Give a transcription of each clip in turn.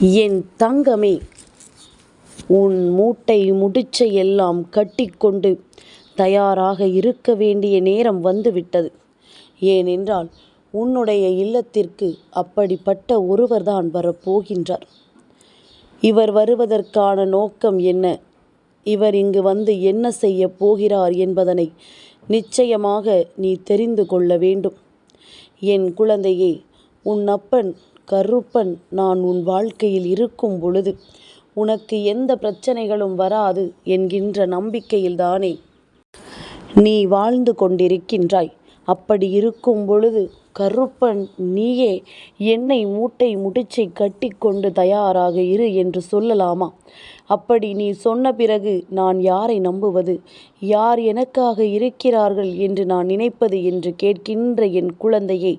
என் தங்கமே உன் மூட்டை முடிச்சை எல்லாம் கட்டிக்கொண்டு தயாராக இருக்க வேண்டிய நேரம் வந்துவிட்டது. ஏனென்றால் உன்னுடைய இல்லத்திற்கு அப்படிப்பட்ட ஒருவர்தான் வரப்போகின்றார். இவர் வருவதற்கான நோக்கம் என்ன? இவர் இங்கு வந்து என்ன செய்ய போகிறார் என்பதனை நிச்சயமாக நீ தெரிந்து கொள்ள வேண்டும். என் குழந்தையே உன் அப்பன் கருப்பன் நான் உன் வாழ்க்கையில் இருக்கும் பொழுது உனக்கு எந்த பிரச்சனைகளும் வராது என்கின்ற நம்பிக்கையில்தானே நீ வாழ்ந்து கொண்டிருக்கின்றாய். அப்படி இருக்கும் பொழுது கருப்பன் நீயே என்னை மூட்டை முடிச்சை கட்டிக்கொண்டு தயாராக இரு என்று சொல்லலாமா? அப்படி நீ சொன்ன பிறகு நான் யாரை நம்புவது? யார் எனக்காக இருக்கிறார்கள் என்று நான் நினைப்பது என்று கேட்கின்ற என் குழந்தையை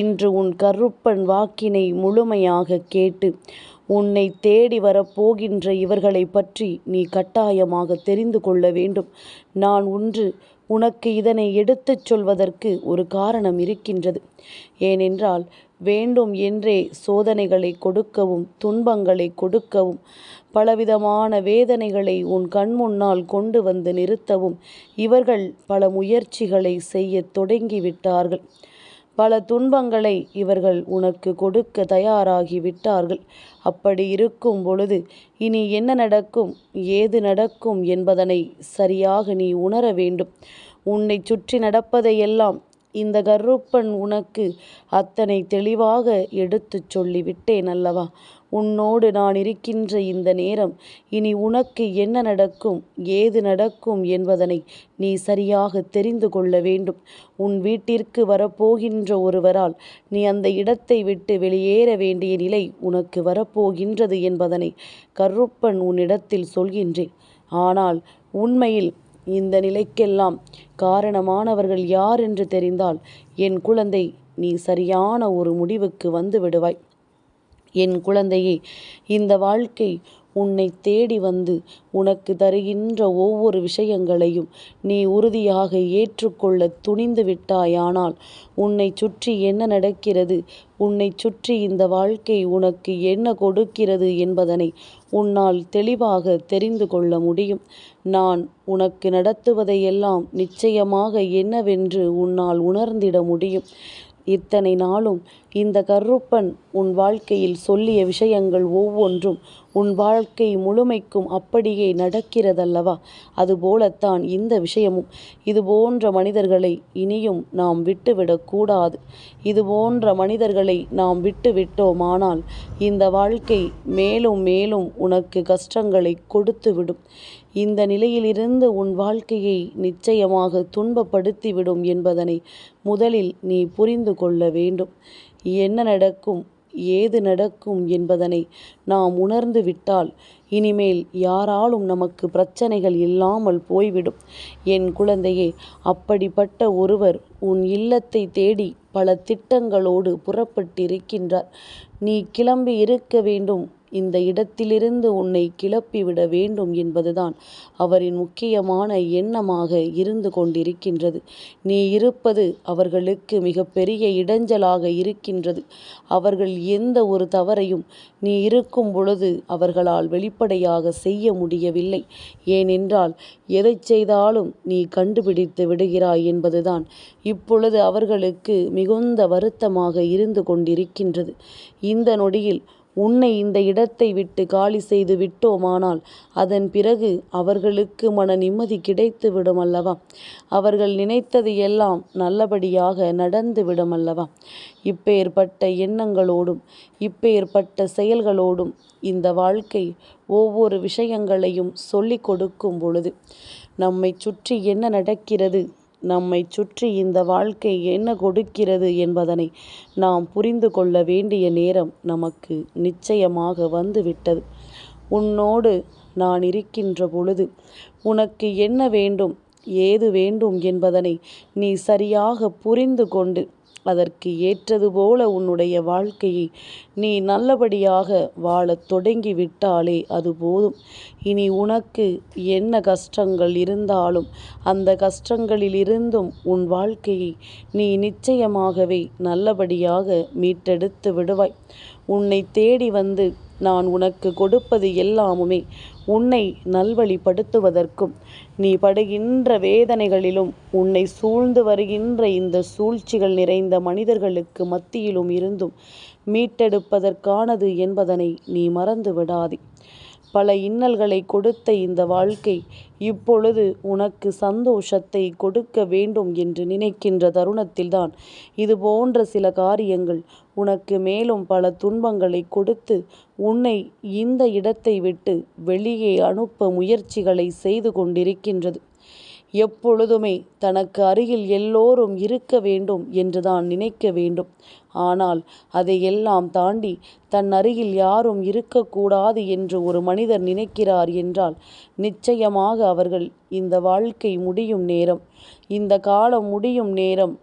இன்று உன் கருப்பன் வாக்கினை முழுமையாக கேட்டு உன்னை தேடி வரப்போகின்ற இவர்களை பற்றி நீ கட்டாயமாக தெரிந்து கொள்ள வேண்டும். நான் ஒன்று உனக்கு இதனை எடுத்துச் சொல்வதற்கு ஒரு காரணம் இருக்கின்றது. ஏனென்றால் வேண்டும் என்றே சோதனைகளை கொடுக்கவும் துன்பங்களை கொடுக்கவும் பலவிதமான வேதனைகளை உன் கண் முன்னால் கொண்டு வந்து நிறுத்தவும் இவர்கள் பல முயற்சிகளை செய்ய தொடங்கிவிட்டார்கள். பல துன்பங்களை இவர்கள் உனக்கு கொடுக்க தயாராகி விட்டார்கள் அப்படி இருக்கும் பொழுது இனி என்ன நடக்கும்? ஏது நடக்கும் என்பதனை சரியாக நீ உணர வேண்டும் உன்னை சுற்றி நடப்பதையெல்லாம் இந்த கருப்பன் உனக்கு அத்தனை தெளிவாக எடுத்துச் சொல்லிவிட்டேன் அல்லவா? உன்னோடு நான் இருக்கின்ற இந்த நேரம் இனி உனக்கு என்ன நடக்கும் ஏது நடக்கும் என்பதனை நீ சரியாக தெரிந்து கொள்ள வேண்டும். உன் வீட்டிற்கு வரப்போகின்ற ஒருவரால் நீ அந்த இடத்தை விட்டு வெளியேற வேண்டிய நிலை உனக்கு வரப்போகின்றது என்பதனை கருப்பன் உன்னிடத்தில் சொல்கின்றேன். ஆனால் உண்மையில் இந்த நிலைக்கெல்லாம் காரணமானவர்கள் யார் என்று தெரிந்தால் என் குழந்தை நீ சரியான ஒரு முடிவுக்கு வந்து விடுவாய். என் குழந்தையே இந்த வாழ்க்கை உன்னை தேடி வந்து உனக்கு தருகின்ற ஒவ்வொரு விஷயங்களையும் நீ உறுதியாக ஏற்றுக்கொள்ள துணிந்து விட்டாயானால் உன்னை சுற்றி என்ன நடக்கிறது? உன்னை சுற்றி இந்த வாழ்க்கை உனக்கு என்ன கொடுக்கிறது என்பதனை உன்னால் தெளிவாக தெரிந்து கொள்ள முடியும். நான் உனக்கு நடத்துவதையெல்லாம் நிச்சயமாக என்னவென்று உன்னால் உணர்ந்திட முடியும். இத்தனை நாளும் இந்த கருப்பன் உன் வாழ்க்கையில் சொல்லிய விஷயங்கள் ஒவ்வொன்றும் உன் வாழ்க்கை முழுமைக்கும் அப்படியே நடக்கிறதல்லவா? அதுபோலத்தான் இந்த விஷயமும். இது போன்ற மனிதர்களை இனியும் நாம் விட்டுவிடக்கூடாது இது போன்ற மனிதர்களை நாம் விட்டுவிட்டோமானால் இந்த வாழ்க்கை மேலும் மேலும் உனக்கு கஷ்டங்களை கொடுத்துவிடும். இந்த நிலையிலிருந்து உன் வாழ்க்கையை நிச்சயமாக துன்பப்படுத்திவிடும் என்பதனை முதலில் நீ புரிந்து கொள்ள வேண்டும். என்ன நடக்கும்? ஏது நடக்கும் என்பதனை நாம் உணர்ந்து விட்டால் இனிமேல் யாராலும் நமக்கு பிரச்சனைகள் இல்லாமல் போய்விடும். என் குழந்தையே அப்படிப்பட்ட ஒருவர் உன் இல்லத்தை தேடி பல திட்டங்களோடு புறப்பட்டிருக்கின்றார். நீ கிளம்பி இருக்க வேண்டும். இந்த இடத்திலிருந்து உன்னை கிளப்பிவிட வேண்டும் என்பதுதான் அவரின் முக்கியமான எண்ணமாக இருந்து கொண்டிருக்கின்றது. நீ இருப்பது அவர்களுக்கு மிகப்பெரிய இடைஞ்சலாக இருக்கின்றது. அவர்கள் எந்த ஒரு தவறையும் நீ இருக்கும் பொழுது அவர்களால் வெளிப்படையாக செய்ய முடியவில்லை. ஏனென்றால் எதை செய்தாலும் நீ கண்டுபிடித்து விடுகிறாய் என்பதுதான். இப்பொழுது அவர்களுக்கு மிகுந்த வருத்தமாக இருந்து கொண்டிருக்கின்றது. இந்த நொடியில் உன்னை இந்த இடத்தை விட்டு காலி செய்து விட்டோமானால் அதன் பிறகு அவர்களுக்கு மன நிம்மதி கிடைத்து விடும் அல்லவா அவர்கள் நினைத்தது எல்லாம் நல்லபடியாக நடந்து விடும் அல்லவா இப்பேற்பட்ட எண்ணங்களோடும் இப்பேற்பட்ட செயல்களோடும் இந்த வாழ்க்கை ஒவ்வொரு விஷயங்களையும் சொல்லிக் கொடுக்கும் பொழுது நம்மை சுற்றி என்ன நடக்கிறது? நம்மை சுற்றி இந்த வாழ்க்கை என்ன கொடுக்கிறது என்பதனை நாம் புரிந்து கொள்ள வேண்டிய நேரம் நமக்கு நிச்சயமாக வந்துவிட்டது. உன்னோடு நான் இருக்கின்ற பொழுது உனக்கு என்ன வேண்டும் ஏது வேண்டும் என்பதனை நீ சரியாக புரிந்து கொண்டு அதற்கு ஏற்றது போல உன்னுடைய வாழ்க்கையை நீ நல்லபடியாக வாழத் தொடங்கி விட்டாலே அது போதும். இனி உனக்கு என்ன கஷ்டங்கள் இருந்தாலும் அந்த கஷ்டங்களிலிருந்தும் உன் வாழ்க்கையை நீ நிச்சயமாகவே நல்லபடியாக மீட்டெடுத்து விடுவாய். உன்னை தேடி வந்து நான் உனக்கு கொடுப்பது எல்லாமுமே உன்னை நல்வழிப்படுத்துவதற்கும் நீ படுகின்ற வேதனைகளிலும் உன்னை சூழ்ந்து வருகின்ற இந்த சூழ்ச்சிகள் நிறைந்த மனிதர்களுக்கு மத்தியிலும் இருந்தும் மீட்டெடுப்பதற்கானது என்பதனை நீ மறந்து விடாதே பல இன்னல்களை கொடுத்த இந்த வாழ்க்கை இப்பொழுது உனக்கு சந்தோஷத்தை கொடுக்க வேண்டும் என்று நினைக்கின்ற தருணத்தில்தான். இது போன்ற சில காரியங்கள் உனக்கு மேலும் பல துன்பங்களை கொடுத்து உன்னை இந்த இடத்தை விட்டு வெளியே அனுப்ப முயற்சிகளை செய்து கொண்டிருக்கின்றது. எப்பொழுதுமே தனக்கு அருகில் எல்லோரும் இருக்க வேண்டும் என்றுதான் நினைக்க வேண்டும். ஆனால் அதையெல்லாம் தாண்டி தன் அருகில் யாரும் இருக்கக்கூடாது என்று ஒரு மனிதர் நினைக்கிறார் என்றால் நிச்சயமாக அவர்கள் இந்த வாழ்க்கை முடியும் நேரம். இந்த காலம் முடியும் நேரம்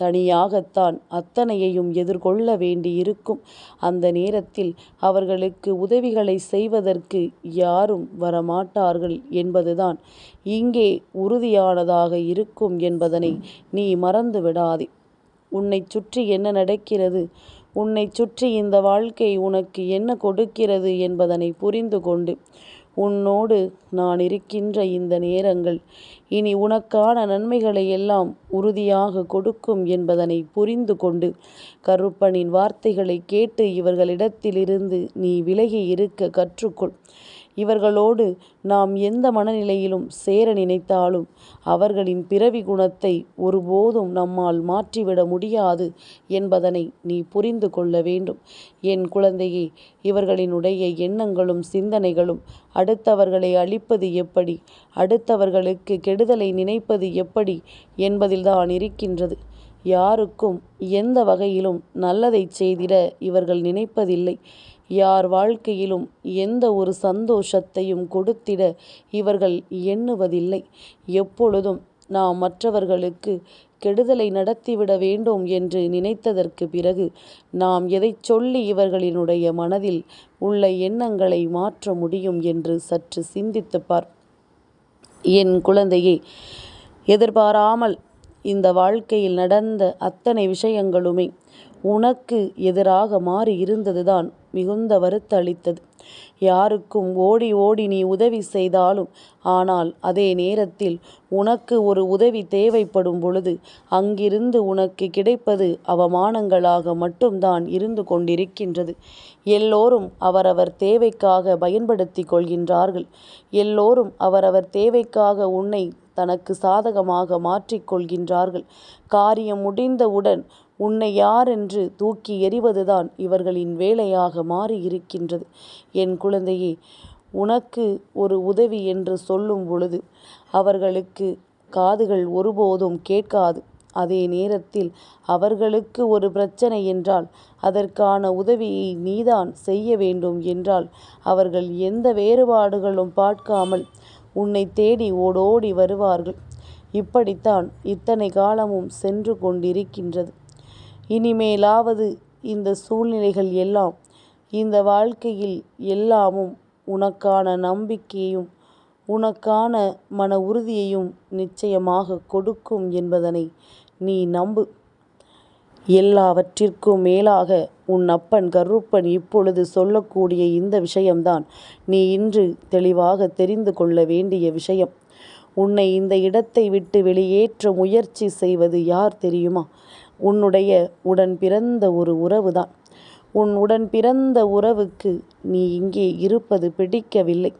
தனியாகத்தான் அத்தனையையும் எதிர்கொள்ள வேண்டியிருக்கும். அந்த நேரத்தில் அவர்களுக்கு உதவிகளை செய்வதற்கு யாரும் வரமாட்டார்கள் என்பதுதான் இங்கே உறுதியானதாக இருக்கும் என்பதனை நீ மறந்து விடாதே உன்னை சுற்றி என்ன நடக்கிறது? உன்னை சுற்றி இந்த வாழ்க்கை உனக்கு என்ன கொடுக்கிறது என்பதனை புரிந்து கொண்டு உன்னோடு நான் இருக்கின்ற இந்த நேரங்கள் இனி உனக்கான நன்மைகளை எல்லாம் உறுதியாக கொடுக்கும் என்பதனை புரிந்து கொண்டு கருப்பனின் வார்த்தைகளை கேட்டு இவர்களிடத்திலிருந்து நீ விலகி இருக்க கற்றுக்கொள். இவர்களோடு நாம் எந்த மனநிலையிலும் சேர நினைத்தாலும் அவர்களின் பிறவி குணத்தை ஒருபோதும் நம்மால் மாற்றிவிட முடியாது என்பதனை நீ புரிந்து கொள்ள வேண்டும். என் குழந்தையே இவர்களினுடைய எண்ணங்களும் சிந்தனைகளும் அடுத்தவர்களை அழிப்பது எப்படி? அடுத்தவர்களுக்கு கெடுதலை நினைப்பது எப்படி என்பதில்தான் இருக்கின்றது. யாருக்கும் எந்த வகையிலும் நல்லதை செய்திட இவர்கள் நினைப்பதில்லை. யார் வாழ்க்கையிலும் எந்த ஒரு சந்தோஷத்தையும் கொடுத்திட இவர்கள் எண்ணுவதில்லை. எப்பொழுதும் நாம் மற்றவர்களுக்கு கெடுதலை நடத்திவிட வேண்டும் என்று நினைத்ததற்கு பிறகு நாம் எதை சொல்லி இவர்களினுடைய மனதில் உள்ள எண்ணங்களை மாற்ற முடியும் என்று சற்று சிந்தித்து பார். என் குழந்தையே எதிர்பாராமல் இந்த வாழ்க்கையில் நடந்த அத்தனை விஷயங்களுமே உனக்கு எதிராக மாறி இருந்ததுதான் மிகுந்த வருத்தளித்தது. யாருக்கும் ஓடி ஓடி நீ உதவி செய்தாலும் ஆனால் அதே நேரத்தில் உனக்கு ஒரு உதவி தேவைப்படும் பொழுது அங்கிருந்து உனக்கு கிடைப்பது அவமானங்களாக மட்டும்தான் இருந்து கொண்டிருக்கின்றது. எல்லோரும் அவரவர் தேவைக்காக பயன்படுத்தி கொள்கின்றார்கள். எல்லோரும் அவரவர் தேவைக்காக உன்னை தனக்கு சாதகமாக மாற்றிக்கொள்கின்றார்கள் காரியம் முடிந்தவுடன் உன்னை யார் என்று தூக்கி எறிவதுதான் இவர்களின் வேலையாக மாறி இருக்கின்றது என் குழந்தையே உனக்கு ஒரு உதவி என்று சொல்லும் பொழுது அவர்களுக்கு காதுகள் ஒருபோதும் கேட்காது. அதே நேரத்தில் அவர்களுக்கு ஒரு பிரச்சனை என்றால் அதற்கான உதவியை நீதான் செய்ய வேண்டும் என்றால் அவர்கள் எந்த வேறுபாடுகளும் பார்க்காமல் உன்னை தேடி ஓடோடி வருவார்கள். இப்படித்தான் இத்தனை காலமும் சென்று கொண்டிருக்கின்றது. இனிமேலாவது இந்த சூழ்நிலைகள் எல்லாம் இந்த வாழ்க்கையில் எல்லாமும் உனக்கான நம்பிக்கையும் உனக்கான மன உறுதியையும் நிச்சயமாக கொடுக்கும் என்பதனை நீ நம்பு. எல்லாவற்றிற்கும் மேலாக உன் அப்பன் கருப்பன் இப்பொழுது சொல்லக்கூடிய இந்த விஷயம்தான் நீ இன்று தெளிவாக தெரிந்து கொள்ள வேண்டிய விஷயம். உன்னை இந்த இடத்தை விட்டு வெளியேற்ற முயற்சி செய்வது யார் தெரியுமா? உன்னுடைய உடன் பிறந்த ஒரு உறவுதான். உன் உடன் பிறந்த உறவுக்கு நீ இங்கே இருப்பது பிடிக்கவில்லை.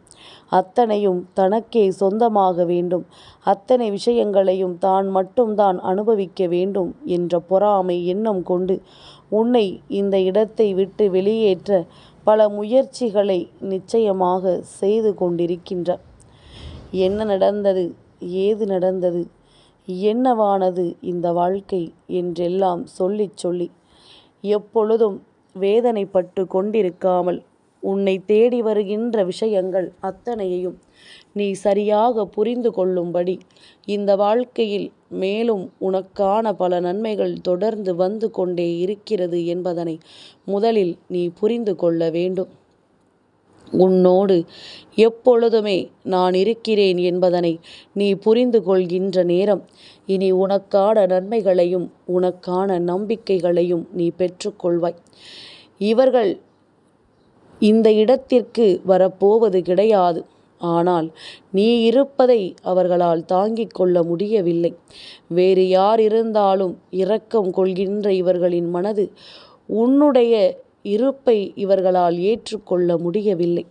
அத்தனையும் தனக்கே சொந்தமாக வேண்டும். அத்தனை விஷயங்களையும் தான் மட்டும்தான் அனுபவிக்க வேண்டும் என்ற பொறாமை எண்ணம் கொண்டு உன்னை இந்த இடத்தை விட்டு வெளியேற்ற பல முயற்சிகளை நிச்சயமாக செய்து கொண்டிருக்கின்ற என்ன நடந்தது? ஏது நடந்தது? என்னவானது இந்த வாழ்க்கை என்றெல்லாம் சொல்லிச் சொல்லி எப்பொழுதும் வேதனைப்பட்டு கொண்டிருக்காமல் உன்னை தேடி வருகின்ற விஷயங்கள் அத்தனையையும் நீ சரியாக புரிந்து கொள்ளும்படி இந்த வாழ்க்கையில் மேலும் உனக்கான பல நன்மைகள் தொடர்ந்து வந்து கொண்டே இருக்கிறது என்பதனை முதலில் நீ புரிந்து கொள்ள வேண்டும். உன்னோடு எப்பொழுதுமே நான் இருக்கிறேன் என்பதனை நீ புரிந்து கொள்கின்ற நேரம். இனி உனக்கான நன்மைகளையும் உனக்கான நம்பிக்கைகளையும் நீ பெற்றுக்கொள்வாய். இவர்கள் இந்த இடத்திற்கு வரப்போவது கிடையாது. ஆனால் நீ இருப்பதை அவர்களால் தாங்கிக் கொள்ள முடியவில்லை. வேறு யார் இருந்தாலும் இரக்கம் கொள்கின்ற இவர்களின் மனது உன்னுடைய இருப்பை இவர்களால் ஏற்றுக்கொள்ள முடியவில்லை.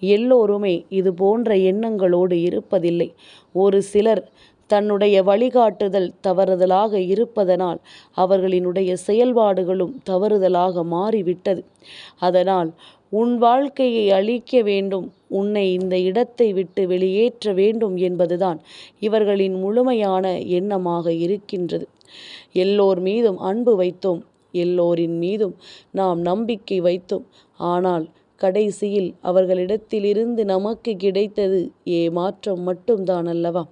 எல்லோருமே இது போன்ற எண்ணங்களோடு இருப்பதில்லை. ஒரு சிலர் தன்னுடைய வழிகாட்டுதல் தவறுதலாக இருப்பதனால் அவர்களினுடைய செயல்பாடுகளும் தவறுதலாக மாறிவிட்டது. அதனால் உன் வாழ்க்கையை அழிக்க வேண்டும் உன்னை இந்த இடத்தை விட்டு வெளியேற்ற வேண்டும் என்பதுதான் இவர்களின் முழுமையான எண்ணமாக இருக்கின்றது. எல்லோர் மீதும் அன்பு வைத்தோம். எல்லோரின் மீதும் நாம் நம்பிக்கை வைத்தோம். ஆனால் கடைசியில் அவர்களிடத்திலிருந்து நமக்கு கிடைத்தது ஏமாற்றம் மட்டும்தான் அல்லவா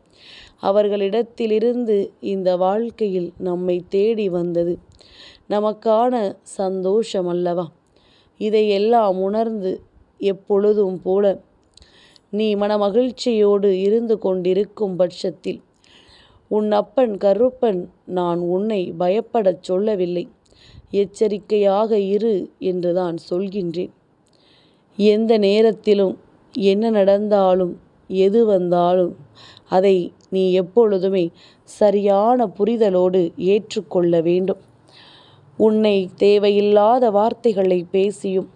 அவர்களிடத்திலிருந்து இந்த வாழ்க்கையில் நம்மை தேடி வந்தது நமக்கான சந்தோஷம் அல்லவா இதையெல்லாம் உணர்ந்து எப்பொழுதும் போல நீ மனமகிழ்ச்சியோடு இருந்து கொண்டிருக்கும் பட்சத்தில் உன் அப்பன் கருப்பன் நான் உன்னை பயப்படச் சொல்லவில்லை. எச்சரிக்கையாக இரு என்று தான் சொல்கின்றேன். எந்த நேரத்திலும் என்ன நடந்தாலும் எது வந்தாலும் அதை நீ எப்பொழுதுமே சரியான புரிதலோடு ஏற்றுக்கொள்ள வேண்டும். உன்னை தேவையில்லாத வார்த்தைகளை பேசியும்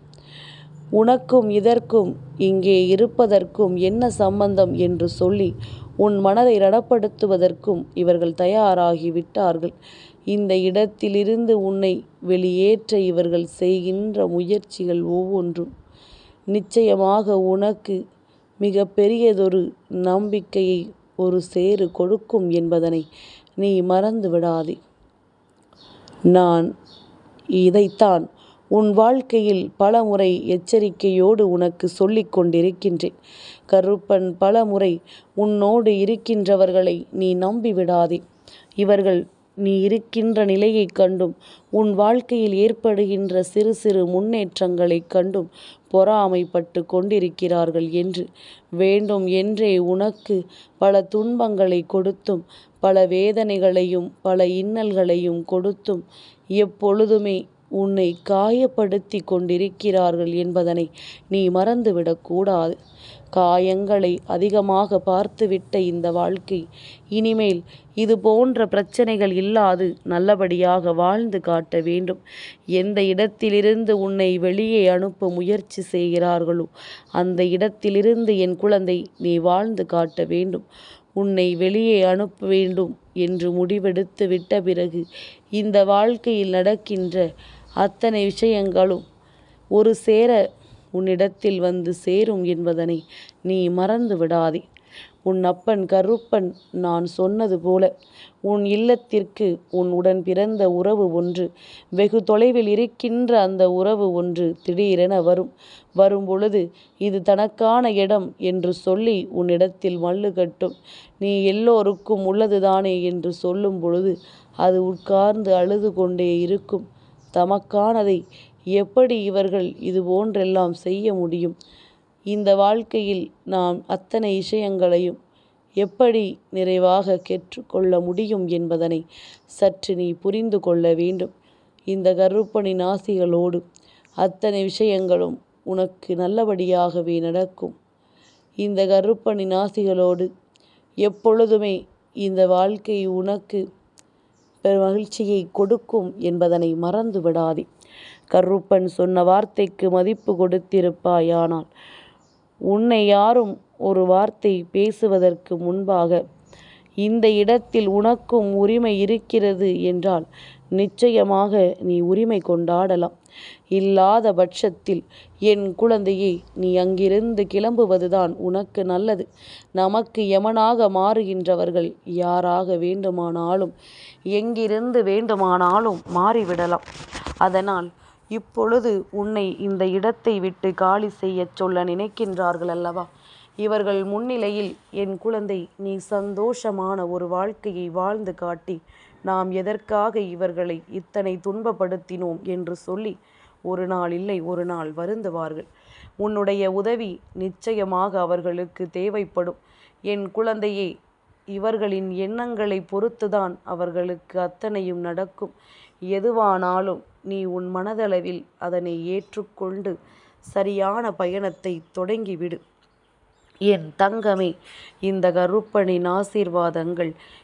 உனக்கும் இதற்கும் இங்கே இருப்பதற்கும் என்ன சம்பந்தம் என்று சொல்லி உன் மனதை ரடப்படுத்துவதற்கும் இவர்கள் தயாராகிவிட்டார்கள் இந்த இடத்திலிருந்து உன்னை வெளியேற்ற இவர்கள் செய்கின்ற முயற்சிகள் ஒவ்வொன்றும் நிச்சயமாக உனக்கு மிக பெரியதொரு நம்பிக்கையை ஒரு சேறு கொடுக்கும் என்பதனை நீ மறந்து விடாதே நான் இதைத்தான் உன் வாழ்க்கையில் பலமுறை எச்சரிக்கையோடு உனக்கு சொல்லிக் கொண்டிருக்கின்றேன். கருப்பன் பலமுறை உன்னோடு இருக்கின்றவர்களை நீ நம்பிவிடாதே. இவர்கள் நீ இருக்கின்ற நிலையைக் கண்டும் உன் வாழ்க்கையில் ஏற்படுகின்ற சிறு சிறு முன்னேற்றங்களைக் கண்டும் பொறாமைப்பட்டு கொண்டிருக்கிறார்கள் என்று. வேண்டும் என்றே உனக்கு பல துன்பங்களை கொடுத்தும் பல வேதனைகளையும் பல இன்னல்களையும் கொடுத்தும் எப்பொழுதுமே உன்னை காயப்படுத்தி கொண்டிருக்கிறார்கள் என்பதனை நீ மறந்துவிடக்கூடாது காயங்களை அதிகமாக பார்த்துவிட்ட இந்த வாழ்க்கை. இனிமேல் இது போன்ற பிரச்சனைகள் இல்லாது நல்லபடியாக வாழ்ந்து காட்ட வேண்டும். எந்த இடத்திலிருந்து உன்னை வெளியே அனுப்ப முயற்சி செய்கிறார்களோ அந்த இடத்திலிருந்து என் குழந்தை நீ வாழ்ந்து காட்ட வேண்டும். உன்னை வெளியே அனுப்ப வேண்டும் என்று முடிவெடுத்து விட்ட பிறகு இந்த வாழ்க்கையில் நடக்கின்ற அத்தனை விஷயங்களும் ஒரு சேர உன்னிடத்தில் வந்து சேரும் என்பதனை நீ மறந்து விடாதே. உன் அப்பன் கருப்பன் நான் சொன்னது போல உன் இல்லத்திற்கு உன் உடன் பிறந்த உறவு ஒன்று வெகு தொலைவில் இருக்கின்ற அந்த உறவு ஒன்று திடீரென வரும். வரும்பொழுது இது தனக்கான இடம் என்று சொல்லி உன்னிடத்தில் மல்லு கட்டும். நீ எல்லோருக்கும் உள்ளதுதானே என்று சொல்லும் பொழுது அது உட்கார்ந்து அழுது கொண்டே இருக்கும். தமக்கானதை எப்படி இவர்கள் இது போன்றெல்லாம் செய்ய முடியும்? இந்த வாழ்க்கையில் நாம் அத்தனை விஷயங்களையும் எப்படி நிறைவாக கற்றுக்கொள்ள முடியும் என்பதனை சற்று நீ புரிந்து கொள்ள வேண்டும். இந்த கருப்பணி நாசிகளோடு அத்தனை விஷயங்களும் உனக்கு நல்லபடியாகவே நடக்கும். இந்த கருப்பணி நாசிகளோடு எப்பொழுதுமே இந்த வாழ்க்கை உனக்கு மகிழ்ச்சியை கொடுக்கும் என்பதனை மறந்து விடாதே கருப்பன் சொன்ன வார்த்தைக்கு மதிப்பு கொடுத்திருப்பாயானால் உன்னை யாரும் ஒரு வார்த்தை பேசுவதற்கு முன்பாக இந்த இடத்தில் உனக்கும் உரிமை இருக்கிறது என்றால் நிச்சயமாக நீ உரிமை கொண்டாடலாம். இல்லாத பட்சத்தில் என் குழந்தையே நீ அங்கிருந்து கிளம்புவதுதான் உனக்கு நல்லது. நமக்கு யமனாக மாறுகின்றவர்கள் யாராக வேண்டுமானாலும் எங்கிருந்து வேண்டுமானாலும் மாறிவிடலாம். அதனால் இப்பொழுது உன்னை இந்த இடத்தை விட்டு காலி செய்யச் சொல்ல நினைக்கின்றார்கள் அல்லவா? இவர்கள் முன்னிலையில் என் குழந்தை நீ சந்தோஷமான ஒரு வாழ்க்கையை வாழ்ந்து காட்டி நாம் எதற்காக இவர்களை இத்தனை துன்பப்படுத்தினோம் என்று சொல்லி ஒரு நாள் இல்லை ஒரு நாள் வருந்துவார்கள். உன்னுடைய உதவி நிச்சயமாக அவர்களுக்கு தேவைப்படும். என் குழந்தையே இவர்களின் எண்ணங்களை பொறுத்துதான் அவர்களுக்கு அத்தனையும் நடக்கும். எதுவானாலும் நீ உன் மனதளவில் அதனை ஏற்றுக்கொண்டு சரியான பயணத்தை தொடங்கிவிடு. என் தங்கமே இந்த கருப்பனின் ஆசீர்வாதங்கள்